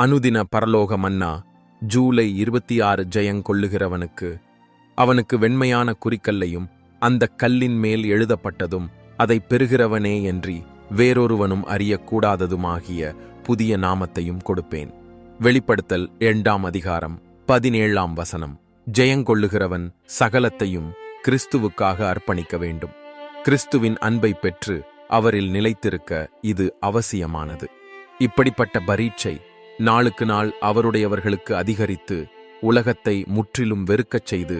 அனுதின பரலோக மன்னா ஜூலை இருபத்தி ஆறு ஜெயங்கொள்ளுகிறவனுக்கு அவனுக்கு வெண்மையான குறிக்கல்லையும் அந்தக் கல்லின் மேல் எழுதப்பட்டதும் அதை பெறுகிறவனே என்றி வேறொருவனும் அறியக்கூடாததுமாகிய புதிய நாமத்தையும் கொடுப்பேன். வெளிப்படுத்தல் இரண்டாம் அதிகாரம் பதினேழாம் வசனம். ஜெயங்கொள்ளுகிறவன் சகலத்தையும் கிறிஸ்துவுக்காக அர்ப்பணிக்க வேண்டும். கிறிஸ்துவின் அன்பை பெற்று அவரில் நிலைத்திருக்க இது அவசியமானது. இப்படிப்பட்ட பரீட்சை நாளுக்கு நாள் அவருடையவர்களுக்கு அதிகரித்து உலகத்தை முற்றிலும் வெறுக்கச் செய்து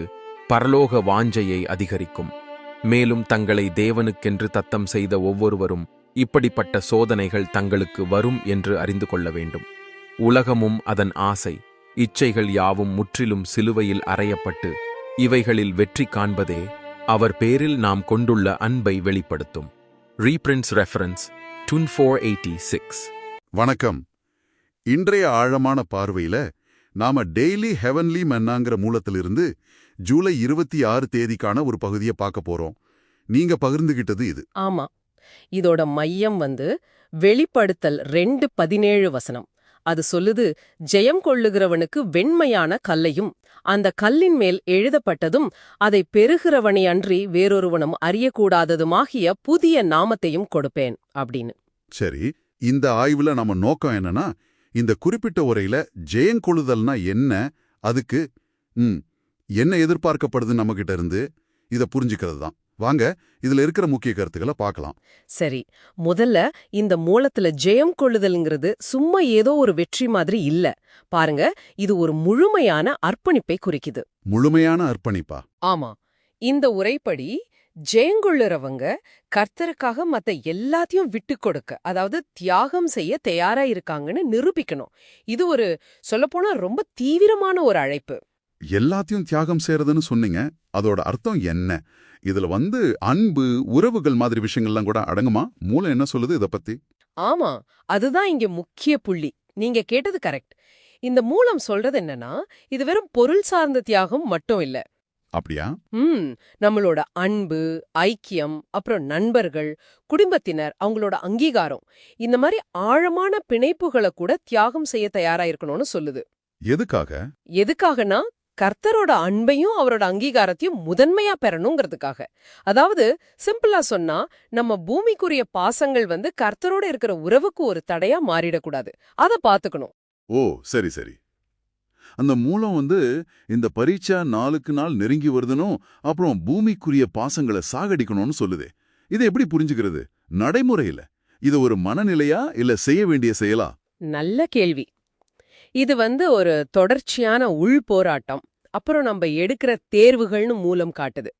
பரலோக வாஞ்சையை அதிகரிக்கும். மேலும் தங்களை தேவனுக்கென்று தத்தம் செய்த ஒவ்வொருவரும் இப்படிப்பட்ட சோதனைகள் தங்களுக்கு வரும் என்று அறிந்து கொள்ள வேண்டும். உலகமும் அதன் ஆசை இச்சைகள் யாவும் முற்றிலும் சிலுவையில் அறையப்பட்டு இவைகளில் வெற்றி காண்பதே அவர் பேரில் நாம் கொண்டுள்ள அன்பை வெளிப்படுத்தும். Reprints reference two four eighty six வணக்கம். இன்றைய ஆழமான பார்வையில நாம டெய்லி ஹெவன்லி மன்னாங்கிற மூலத்திலிருந்து ஜூலை இருபத்தி ஆறு தேதிக்கான ஒரு பகுதியை பார்க்க போறோம். நீங்க பகிர்ந்துகிட்டது இது. ஆமா. இதோட மையம் வந்து வெளிப்படுத்தல் ரெண்டு பதினேழு வசனம். அது சொல்லுது ஜெயம் கொள்ளுகிறவனுக்கு வெண்மையான கல்லையும் அந்த கல்லின் மேல் எழுதப்பட்டதும் அதை பெறுகிறவனை அன்றி வேறொருவனும் அறியக்கூடாததுமாகிய புதிய நாமத்தையும் கொடுப்பேன். அப்படின்னு. சரி இந்த ஆய்வுல நம்ம நோக்கம் என்னன்னா இந்த குறிப்பிட்ட உரையில ஜெயங்கொழுதல்னா என்ன? அதுக்கு ம் என்ன எதிர்பார்க்கப்படுது நம்மகிட்ட இருந்து? இத புரிஞ்சுக்கிறது தான். வாங்க இதுல இருக்கிற முக்கிய கருத்துக்களை பார்க்கலாம் சரி முதல்ல இந்த மூலத்துல ஜெயம் கொள்ளுதல்ங்கிறது சும்மா ஏதோ ஒரு வெற்றி மாதிரி இல்ல. பாருங்க இது ஒரு முழுமையான அர்ப்பணிப்பை குறிக்குது. முழுமையான அர்ப்பணிப்பா? ஆமா இந்த உரைப்படி ஜெயங்கொள்ளுறவங்க கர்த்தருக்காக மத்த எல்லாத்தையும் விட்டு கொடுக்க அதாவது தியாகம் செய்ய தயாரா இருக்காங்கன்னு நிரூபிக்கணும். இது ஒரு சொல்லப்போனா ரொம்ப தீவிரமான ஒரு அழைப்பு. எல்லாத்தையும் தியாகம் செய்யறதுன்னு சொன்னீங்க அதோட அர்த்தம் என்ன? இதுல வந்து அன்பு உறவுகள் மாதிரி விஷயங்கள்லாம் கூட அடங்குமா? மூலம் என்ன சொல்லுது இத பத்தி? ஆமா அதுதான் இங்க முக்கிய புள்ளி. நீங்க கேட்டது கரெக்ட். இந்த மூலம் சொல்றது என்னன்னா இது வெறும் பொருள் சார்ந்த தியாகம் மட்டும் இல்ல. அப்படியா? ம். நம்மளோட அன்பு ஐக்கியம் அப்புறம் நண்பர்கள் குடும்பத்தினர் அவங்களோட அங்கீகாரம். இந்த மாதிரி ஆழமான பிணைப்புகளை கூட தியாகம் செய்ய தயாரா இருக்கணும்னு சொல்லுது. எதுக்காக? எதுக்காகனா கர்த்தரோட அன்பையும் அவரோட அங்கீகாரத்தையும் முதன்மையா பெறணுங்கிறதுக்காக. அதாவது சிம்பிளா சொன்னா நம்ம பூமிக்குரிய பாசங்கள் வந்து கர்த்தரோட இருக்கிற உறவுக்கு ஒரு தடையா மாறிடக்கூடாது. அத பாத்துக்கணும். ஓ சரி சரி. அந்த மூலம் வந்து இந்த பரீட்சா நாளுக்கு நாள் நெருங்கி வருதுனும் அப்புறம் பூமிக்குரிய பாசங்களை சாகடிக்கணும்னு சொல்லுதே. இதை எப்படி புரிஞ்சுக்கிறது? நடைமுறையில. இது ஒரு மனநிலையா இல்ல செய்ய வேண்டிய செயலா? நல்ல கேள்வி. இது வந்து ஒரு தொடர்ச்சியான உள் போராட்டம். அப்புறம் நம்ம எடுக்கிற தேர்வுகள்னு மூலம் காட்டுது.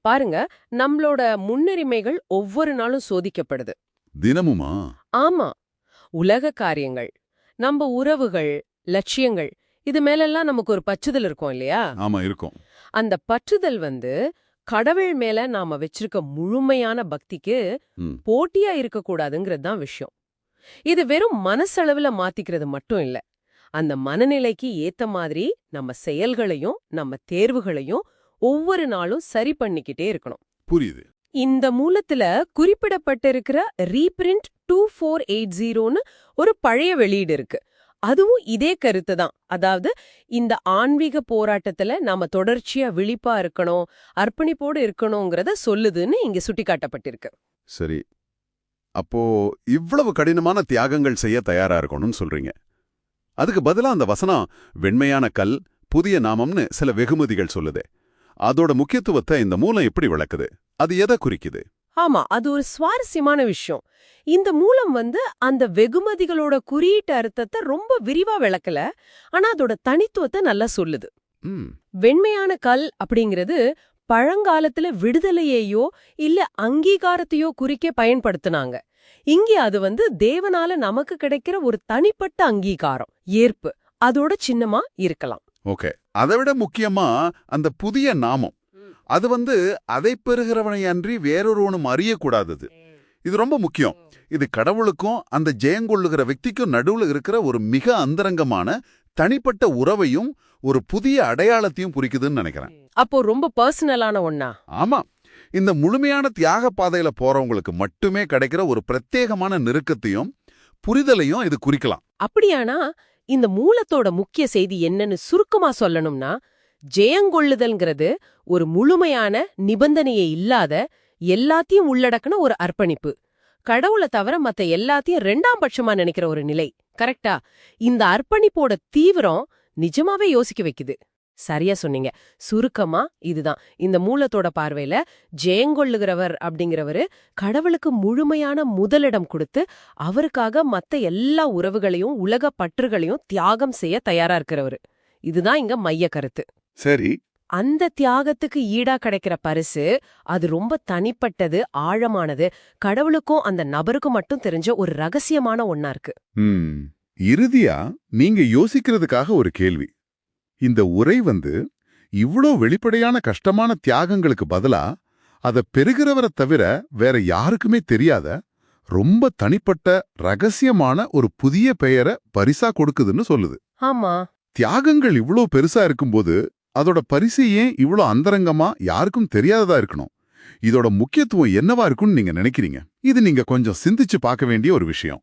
பாருங்க நம்மளோட முன்னுரிமைகள் ஒவ்வொரு நாளும் சோதிக்கப்படுது. தினமுமா? ஆமா. உலக காரியங்கள். நம்ம உறவுகள் லட்சியங்கள் இது மேலெல்லாம் நமக்கு ஒரு பற்றுதல் இருக்கும் இல்லையா? ஆமா இருக்கும். அந்த பற்றுதல் வந்து கடவுள் மேல நாம வச்சிருக்க முழுமையான பக்திக்கு. போட்டியா இருக்கக்கூடாதுங்கிறது தான் விஷயம். இது வெறும் மனசளவுல மாத்திக்கிறது மட்டும் இல்ல. அந்த மனநிலைக்கு ஏத்த மாதிரி நம்ம செயல்களையும் நம்ம தேர்வுகளையும் ஒவ்வொரு நாளும் சரி பண்ணிக்கிட்டே இருக்கணும். புரியுது. இந்த மூலத்துல குறிப்பிடப்பட்டிருக்கிற ரீபிரிண்ட் டூ ஃபோர் எயிட் ஜீரோன்னு ஒரு பழைய வெளியீடு இருக்கு. அதுவும் இதே கருத்து தான். அதாவது இந்த ஆன்மீக போராட்டத்துல நாம தொடர்ச்சியா விழிப்பா இருக்கணும் அர்ப்பணிப்போடு இருக்கணுங்கிறத சொல்லுதுன்னு இங்க சுட்டிக்காட்டப்பட்டிருக்கு. சரி. அப்போ இவ்வளவு கடினமான தியாகங்கள் செய்ய தயாரா இருக்கணும்னு சொல்றீங்க. அதுக்கு பதிலா அந்த வசனம் வெண்மையான கல் புதிய நாமம்னு சில வெகுமதிகள் சொல்லுதே. அதோட முக்கியத்துவத்தை இந்த மூலம் எப்படி விளக்குது? அது எதை குறிக்குது? ஆமா அது ஒரு சுவாரஸ்யமான விஷயம். இந்த மூலம் வந்து அந்த வெகுமதிகளோட குறியீட்டு அர்த்தத்தை ரொம்ப விரிவா விளக்கல ஆனா அதோட தனித்துவத்தை நல்லா சொல்லுது. வெண்மையான கல் அப்படிங்கிறது பழங்காலத்துல விடுதலையையோ இல்ல அங்கீகாரத்தையோ குறிக்க பயன்படுத்துனாங்க. இங்கே அது வந்து தேவனால நமக்கு கிடைக்கிற ஒரு தனிப்பட்ட அங்கீகாரம் ஏற்பு. அதோட சின்னமா இருக்கலாம். ஓகே. அதை விட முக்கியமா அந்த புதிய நாமம். அது வந்து அதை பெறுகிறவனை அன்றி வேறொருவனும் அறியக்கூடாதது. இது ரொம்ப முக்கியம். இது கடவுளுக்கும் அந்த ஜெயங்கொள்ளுகிற வக்திக்கும் நடுவில் இருக்கிற ஒரு மிக அந்தரங்கமான தனிப்பட்ட உறவையும் ஒரு புதிய அடையாளத்தையும் குறிக்குதுன்னு நினைக்கிறேன். அப்போ ரொம்ப பர்சனலான ஒன்னா ஆமா. இந்த முழுமையான தியாக பாதையில போறவங்களுக்கு மட்டுமே கிடைக்கிற ஒரு பிரத்யேகமான நெருக்கத்தையும் புரிதலையும் இது குறிக்கலாம். அப்படியானா இந்த மூலத்தோட முக்கிய செய்தி என்னன்னு சுருக்கமா சொல்லணும்னா ஜெயங்கொள்ளுதல்ங்கிறது ஒரு முழுமையான நிபந்தனையே இல்லாத எல்லாத்தையும் உள்ளடக்கின ஒரு அர்ப்பணிப்பு. கடவுளை தவிர மத்த எல்லாத்தையும் ரெண்டாம் பட்சமா நினைக்கிற ஒரு நிலை. கரெக்டா இந்த அர்ப்பணிப்போட தீவிரம் நிஜமாவே யோசிக்க வைக்குது. சரியா சொன்னீங்க. சுருக்கமா இதுதான். இந்த மூலத்தோட பார்வையில ஜெயங்கொள்ளுகிறவர் அப்படிங்கிறவரு கடவுளுக்கு முழுமையான முதலிடம் கொடுத்து அவருக்காக மத்த எல்லா உறவுகளையும் உலக பற்றுகளையும் தியாகம் செய்ய தயாரா இருக்கிறவரு. இதுதான் இங்க மைய கருத்து. சரி. அந்த தியாகத்துக்கு ஈடா கிடைக்கிற பரிசு அது ரொம்ப தனிப்பட்டது ஆழமானது. கடவுளுக்கும் அந்த நபருக்கும் மட்டும் தெரிஞ்ச ஒரு ரகசியமான ஒண்ணா இருக்கு. இறுதியா நீங்க யோசிக்கிறதுக்காக ஒரு கேள்வி. இந்த உரை வந்து இவ்ளோ வெளிப்படையான கஷ்டமான தியாகங்களுக்கு பதிலா அத பெறுகிறவரை தவிர வேற யாருக்குமே தெரியாத ரொம்ப தனிப்பட்ட ரகசியமான ஒரு புதிய பெயரை பரிசா கொடுக்குதுன்னு சொல்லுது. ஆமா. தியாகங்கள் இவ்ளோ பெருசா இருக்கும்போது அதோட பரிசு ஏன் இவ்ளோ அந்தரங்கமா யாருக்கும் தெரியாததா இருக்கணும்? இதோட முக்கியத்துவம் என்னவா இருக்கும்னு நீங்க நினைக்கிறீங்க? இது நீங்க கொஞ்சம் சிந்திச்சு பார்க்க வேண்டிய ஒரு விஷயம்.